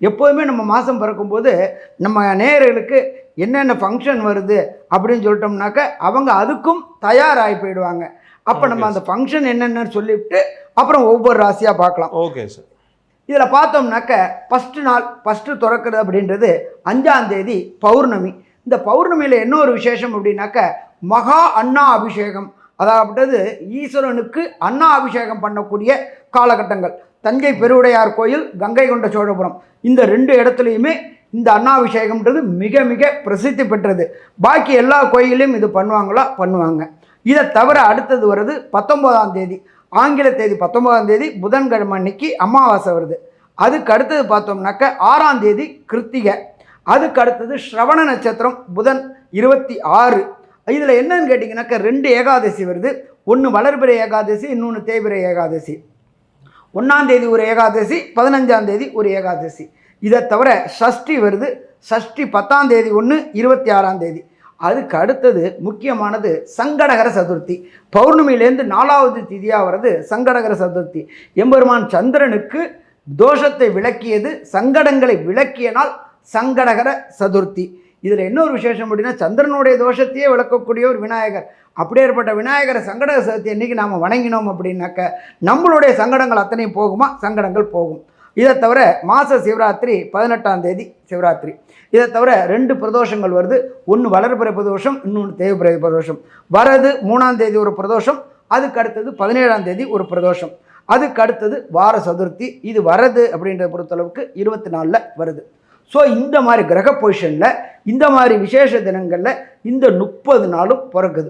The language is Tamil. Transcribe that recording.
எப்போதுமே நம்ம மாதம் பிறக்கும்போது நம்ம நேயர்களுக்கு என்னென்ன ஃபங்க்ஷன் வருது அப்படின்னு சொல்லிட்டோம்னாக்க அவங்க அதுக்கும் தயாராகி போயிடுவாங்க. அப்போ நம்ம அந்த ஃபங்க்ஷன் என்னென்னு சொல்லிவிட்டு அப்புறம் ஒவ்வொரு ராசியாக பார்க்கலாம். ஓகே சார் இதில் பார்த்தோம்னாக்க ஃபஸ்ட்டு நாள் ஃபஸ்ட்டு திறக்கிறது அப்படின்றது அஞ்சாம் தேதி பௌர்ணமி. இந்த பௌர்ணமியில் என்ன ஒரு விசேஷம் அப்படின்னாக்க மகா அண்ணா அபிஷேகம் அதாவது ஈஸ்வரனுக்கு அண்ணா அபிஷேகம் பண்ணக்கூடிய காலகட்டங்கள். தஞ்சை பெருவுடையார் கோயில் கங்கை கொண்ட சோழபுரம். இந்த ரெண்டு இடத்துலையுமே இந்த அண்ணாபிஷேகம்ன்றது மிக மிக பிரசித்தி பெற்றது. பாக்கி எல்லா கோயிலையும் இது பண்ணுவாங்களா? பண்ணுவாங்க. இதை தவிர அடுத்தது வருது பத்தொம்போதாம் தேதி. ஆங்கில தேதி பத்தொம்போதாம் தேதி புதன்கிழமை அன்னைக்கு அமாவாசை வருது. அதுக்கு அடுத்தது பார்த்தோம்னாக்க ஆறாம் தேதி கிருத்திகை. அதுக்கு அடுத்தது ஸ்ரவண நட்சத்திரம் புதன் இருபத்தி ஆறு. இதில் என்னன்னு கேட்டிங்கனாக்கா ரெண்டு ஏகாதசி வருது. ஒன்று வளர்பிறை ஏகாதசி இன்னொன்று தேய்பிறை ஏகாதசி. ஒன்றாந்தேதி ஒரு ஏகாதசி பதினஞ்சாந்தேதி ஒரு ஏகாதசி. இதை தவிர சஷ்டி வருது. சஷ்டி பத்தாம் தேதி ஒன்று இருபத்தி ஆறாம் தேதி. அதுக்கு அடுத்தது முக்கியமானது சங்கடகர சதுர்த்தி. பௌர்ணமியிலேருந்து நாலாவது திதியாக வர்றது சங்கடகர சதுர்த்தி. எம்பெருமான் சந்திரனுக்கு தோஷத்தை விளக்கியது சங்கடங்களை விளக்கிய நாள் சங்கடகர சதுர்த்தி. இதில் இன்னொரு விசேஷம் அப்படின்னா சந்திரனுடைய தோஷத்தையே விளக்கக்கூடிய ஒரு விநாயகர். அப்படியேற்பட்ட விநாயகரை சங்கட சதுர்த்தி அன்றைக்கி நாம் வணங்கினோம் அப்படின்னாக்க நம்மளுடைய சங்கடங்கள் அத்தனையும் போகுமா? சங்கடங்கள் போகும். இதை தவிர மாத சிவராத்திரி பதினெட்டாம் தேதி சிவராத்திரி. இதை தவிர ரெண்டு பிரதோஷங்கள் வருது. ஒன்று வளர்பிறை பிரதோஷம் இன்னொன்று தேவபிறை பிரதோஷம். வரது மூணாம் தேதி ஒரு பிரதோஷம் அதுக்கு அடுத்தது பதினேழாம் தேதி ஒரு பிரதோஷம். அதுக்கு அடுத்தது வார சதுர்த்தி. இது வரது அப்படின்றத பொறுத்தளவுக்கு இருபத்தி நாலில் வருது. ஸோ இந்த மாதிரி கிரக பொசிஷனில் இந்த மாதிரி விசேஷ தினங்களில் இந்த முப்பது நாளும் பிறக்குது.